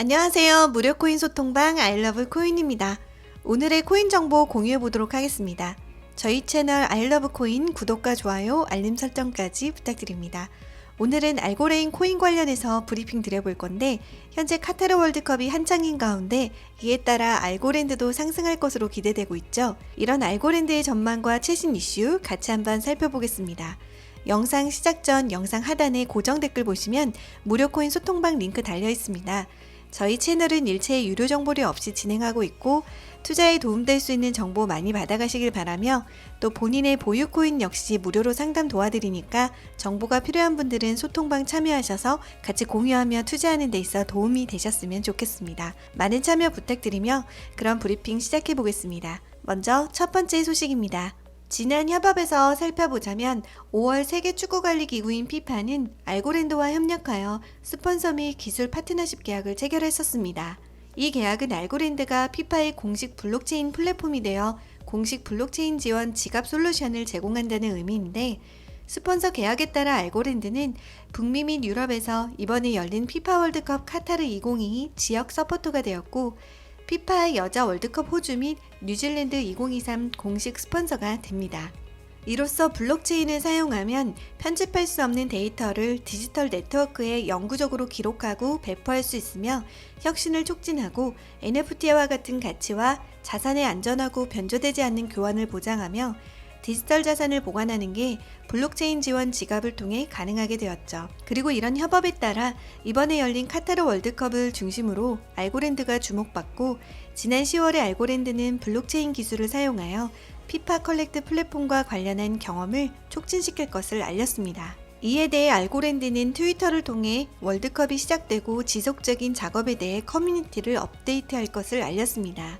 안녕하세요. 무료 코인 소통방 아이러브 코인입니다. 오늘의 코인 정보 공유해 보도록 하겠습니다. 저희 채널 아이러브 코인 구독과 좋아요, 알림 설정까지 부탁드립니다. 오늘은 알고레인 코인 관련해서 브리핑 드려볼 건데 현재 카타르 월드컵이 한창인 가운데 이에 따라 알고랜드도 상승할 것으로 기대되고 있죠. 이런 알고랜드의 전망과 최신 이슈 같이 한번 살펴보겠습니다. 영상 시작 전 영상 하단에 고정 댓글 보시면 무료 코인 소통방 링크 달려 있습니다. 저희 채널은 일체 유료 정보료 없이 진행하고 있고 투자에 도움될 수 있는 정보 많이 받아가시길 바라며 또 본인의 보유 코인 역시 무료로 상담 도와드리니까 정보가 필요한 분들은 소통방 참여하셔서 같이 공유하며 투자하는 데 있어 도움이 되셨으면 좋겠습니다. 많은 참여 부탁드리며 그럼 브리핑 시작해 보겠습니다. 먼저 첫 번째 소식입니다. 지난 협업에서 살펴보자면 5월 세계 축구 관리 기구인 피파는 알고랜드와 협력하여 스폰서 및 기술 파트너십 계약을 체결했었습니다. 이 계약은 알고랜드가 피파의 공식 블록체인 플랫폼이 되어 공식 블록체인 지원 지갑 솔루션을 제공한다는 의미인데 스폰서 계약에 따라 알고랜드는 북미 및 유럽에서 이번에 열린 피파 월드컵 카타르 2022 지역 서포터가 되었고 피파 여자 월드컵 호주 및 뉴질랜드 2023 공식 스폰서가 됩니다. 이로써 블록체인을 사용하면 편집할 수 없는 데이터를 디지털 네트워크에 영구적으로 기록하고 배포할 수 있으며 혁신을 촉진하고 NFT와 같은 가치와 자산의 안전하고 변조되지 않는 교환을 보장하며 디지털 자산을 보관하는 게 블록체인 지원 지갑을 통해 가능하게 되었죠. 그리고 이런 협업에 따라 이번에 열린 카타르 월드컵을 중심으로 알고랜드가 주목받고 지난 10월에 알고랜드는 블록체인 기술을 사용하여 피파 컬렉트 플랫폼과 관련한 경험을 촉진시킬 것을 알렸습니다. 이에 대해 알고랜드는 트위터를 통해 월드컵이 시작되고 지속적인 작업에 대해 커뮤니티를 업데이트할 것을 알렸습니다.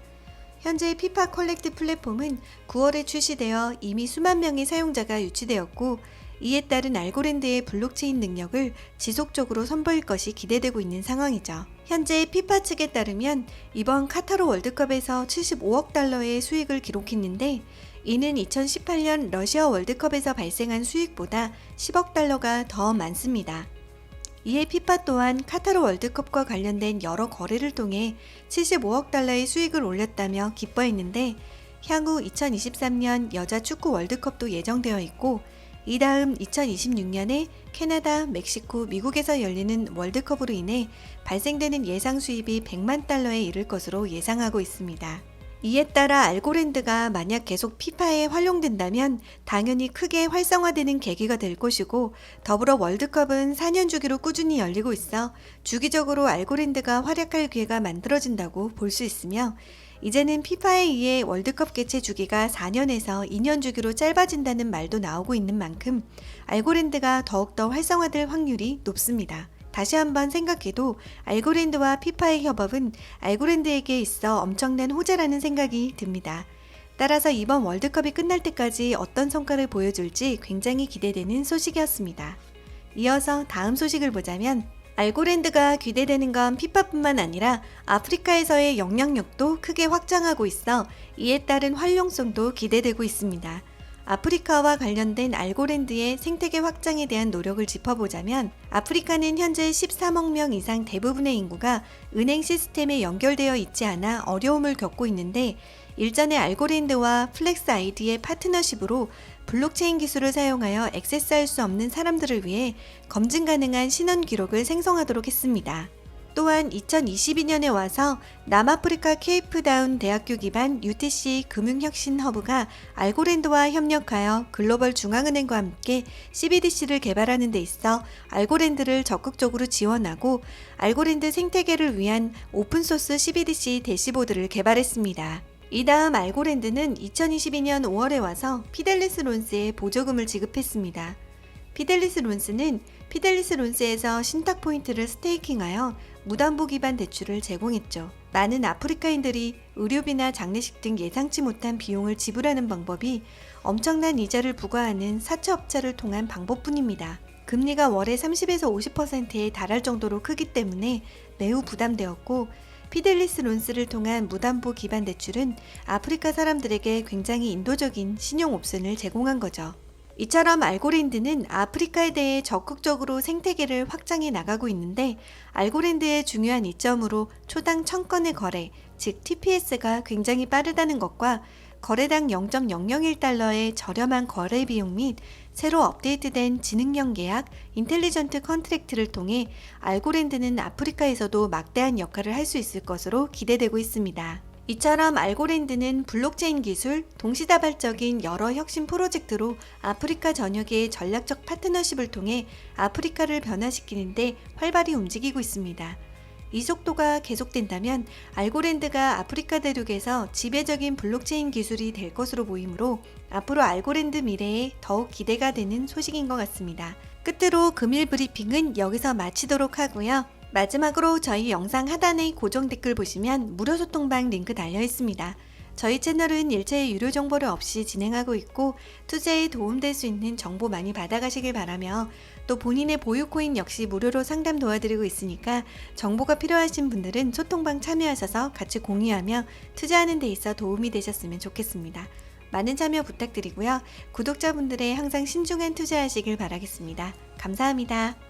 현재 피파 컬렉트 플랫폼은 9월에 출시되어 이미 수만 명의 사용자가 유치되었고 이에 따른 알고랜드의 블록체인 능력을 지속적으로 선보일 것이 기대되고 있는 상황이죠. 현재 피파 측에 따르면 이번 카타르 월드컵에서 75억 달러의 수익을 기록했는데 이는 2018년 러시아 월드컵에서 발생한 수익보다 10억 달러가 더 많습니다. 이에 피파 또한 카타르 월드컵과 관련된 여러 거래를 통해 75억 달러의 수익을 올렸다며 기뻐했는데 향후 2023년 여자 축구 월드컵도 예정되어 있고 이 다음 2026년에 캐나다, 멕시코, 미국에서 열리는 월드컵으로 인해 발생되는 예상 수입이 100만 달러에 이를 것으로 예상하고 있습니다. 이에 따라 알고랜드가 만약 계속 피파에 활용된다면 당연히 크게 활성화되는 계기가 될 것이고 더불어 월드컵은 4년 주기로 꾸준히 열리고 있어 주기적으로 알고랜드가 활약할 기회가 만들어진다고 볼 수 있으며 이제는 피파에 의해 월드컵 개최 주기가 4년에서 2년 주기로 짧아진다는 말도 나오고 있는 만큼 알고랜드가 더욱더 활성화될 확률이 높습니다. 다시 한번 생각해도 알고랜드와 피파의 협업은 알고랜드에게 있어 엄청난 호재라는 생각이 듭니다. 따라서 이번 월드컵이 끝날 때까지 어떤 성과를 보여줄지 굉장히 기대되는 소식이었습니다. 이어서 다음 소식을 보자면 알고랜드가 기대되는 건 피파뿐만 아니라 아프리카에서의 영향력도 크게 확장하고 있어 이에 따른 활용성도 기대되고 있습니다. 아프리카와 관련된 알고랜드의 생태계 확장에 대한 노력을 짚어보자면 아프리카는 현재 13억 명 이상 대부분의 인구가 은행 시스템에 연결되어 있지 않아 어려움을 겪고 있는데 일전에 알고랜드와 플렉스 아이디의 파트너십으로 블록체인 기술을 사용하여 액세스할 수 없는 사람들을 위해 검증 가능한 신원 기록을 생성하도록 했습니다. 또한 2022년에 와서 남아프리카 케이프다운 대학교 기반 UTC 금융혁신 허브가 알고랜드와 협력하여 글로벌 중앙은행과 함께 CBDC를 개발하는 데 있어 알고랜드를 적극적으로 지원하고 알고랜드 생태계를 위한 오픈소스 CBDC 대시보드를 개발했습니다. 이 다음 알고랜드는 2022년 5월에 와서 피델리스 론스에 보조금을 지급했습니다. 피델리스 론스는 피델리스 론스에서 신탁 포인트를 스테이킹하여 무담보 기반 대출을 제공했죠. 많은 아프리카인들이 의료비나 장례식 등 예상치 못한 비용을 지불하는 방법이 엄청난 이자를 부과하는 사채업자를 통한 방법뿐입니다. 금리가 월에 30에서 50%에 달할 정도로 크기 때문에 매우 부담되었고 피델리스 론스를 통한 무담보 기반 대출은 아프리카 사람들에게 굉장히 인도적인 신용 옵션을 제공한 거죠. 이처럼 알고랜드는 아프리카에 대해 적극적으로 생태계를 확장해 나가고 있는데 알고랜드의 중요한 이점으로 초당 1000건의 거래, 즉 TPS가 굉장히 빠르다는 것과 거래당 0.001달러의 저렴한 거래 비용 및 새로 업데이트된 지능형 계약 인텔리전트 컨트랙트를 통해 알고랜드는 아프리카에서도 막대한 역할을 할 수 있을 것으로 기대되고 있습니다. 이처럼 알고랜드는 블록체인 기술, 동시다발적인 여러 혁신 프로젝트로 아프리카 전역의 전략적 파트너십을 통해 아프리카를 변화시키는데 활발히 움직이고 있습니다. 이 속도가 계속된다면 알고랜드가 아프리카 대륙에서 지배적인 블록체인 기술이 될 것으로 보이므로 앞으로 알고랜드 미래에 더욱 기대가 되는 소식인 것 같습니다. 끝으로 금일 브리핑은 여기서 마치도록 하고요. 마지막으로 저희 영상 하단의 고정 댓글 보시면 무료 소통방 링크 달려 있습니다. 저희 채널은 일체의 유료 정보를 없이 진행하고 있고 투자에 도움될 수 있는 정보 많이 받아가시길 바라며 또 본인의 보유 코인 역시 무료로 상담 도와드리고 있으니까 정보가 필요하신 분들은 소통방 참여하셔서 같이 공유하며 투자하는 데 있어 도움이 되셨으면 좋겠습니다. 많은 참여 부탁드리고요. 구독자분들의 항상 신중한 투자하시길 바라겠습니다. 감사합니다.